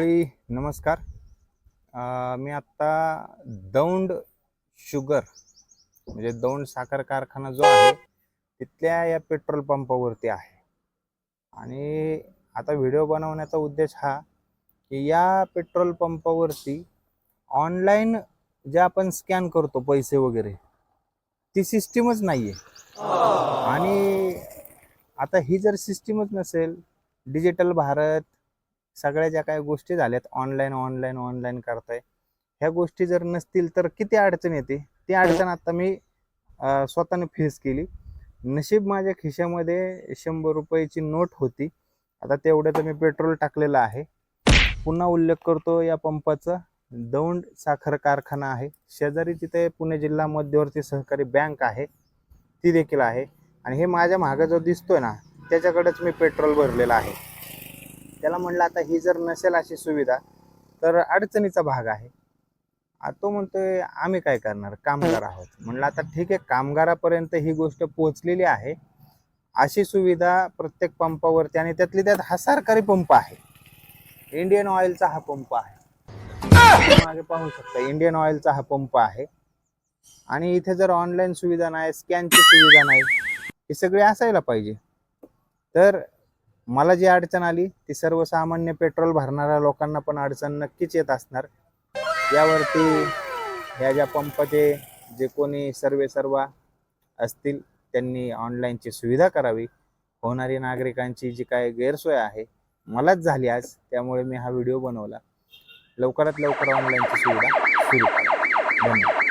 मंडळी नमस्कार. मी आत्ता दौंड शुगर म्हणजे दौंड साखर कारखाना जो आहे तिथल्या या पेट्रोल पंपावरती आहे. आणि आता व्हिडिओ बनवण्याचा उद्देश हा की या पेट्रोल पंपावरती ऑनलाईन जे आपण स्कॅन करतो पैसे वगैरे ती सिस्टीमच नाही आहे आणि आता ही जर सिस्टीमच नसेल डिजिटल भारत सगळ्या ज्या काही गोष्टी झाल्यात ऑनलाईन ऑनलाईन ऑनलाईन करताय ह्या गोष्टी जर नसतील तर किती अडचण येते? ती अडचण आता मी स्वतःने फेस केली. नशीब माझ्या खिशामध्ये शंभर रुपयाची नोट होती. आता तेवढं तर मी पेट्रोल टाकलेलं आहे. पुन्हा उल्लेख करतो या पंपाचा. दौंड साखर कारखाना आहे. शेजारी तिथे पुणे जिल्हा मध्यवर्ती सहकारी बँक आहे. ती देखील आहे. आणि हे माझ्या मागं जो दिसतोय ना त्याच्याकडेच मी पेट्रोल भरलेलं आहे. त्याला म्हणलं आता ही जर नसेल अशी सुविधा तर अडचणीचा भाग आहे. तो म्हणतोय आम्ही काय करणार? कामगार आहोत. म्हणलं आता ठीक आहे कामगारापर्यंत ही गोष्ट पोहोचलेली आहे. अशी सुविधा प्रत्येक पंपावरती आणि त्यातली त्यात हा सरकारी पंप आहे. इंडियन ऑइलचा हा पंप आहे. मागे पाहू शकता इंडियन ऑइलचा हा पंप आहे. आणि इथे जर ऑनलाईन सुविधा नाही स्कॅनची सुविधा नाही हे सगळे असायला पाहिजे. तर मला जी अडचण आली ती सर्वसामान्य पेट्रोल भरणाऱ्या लोकांना पण अडचण नक्कीच येत असणार. यावरती ह्या ज्या पंपचे जे कोणी सर्वे सर्वा असतील त्यांनी ऑनलाईनची सुविधा करावी. होणारी नागरिकांची जी काय गैरसोय आहे मलाच झाली आज त्यामुळे मी हा व्हिडिओ बनवला. लवकरात लवकर ऑनलाईनची सुविधा सुरू करा. धन्यवाद.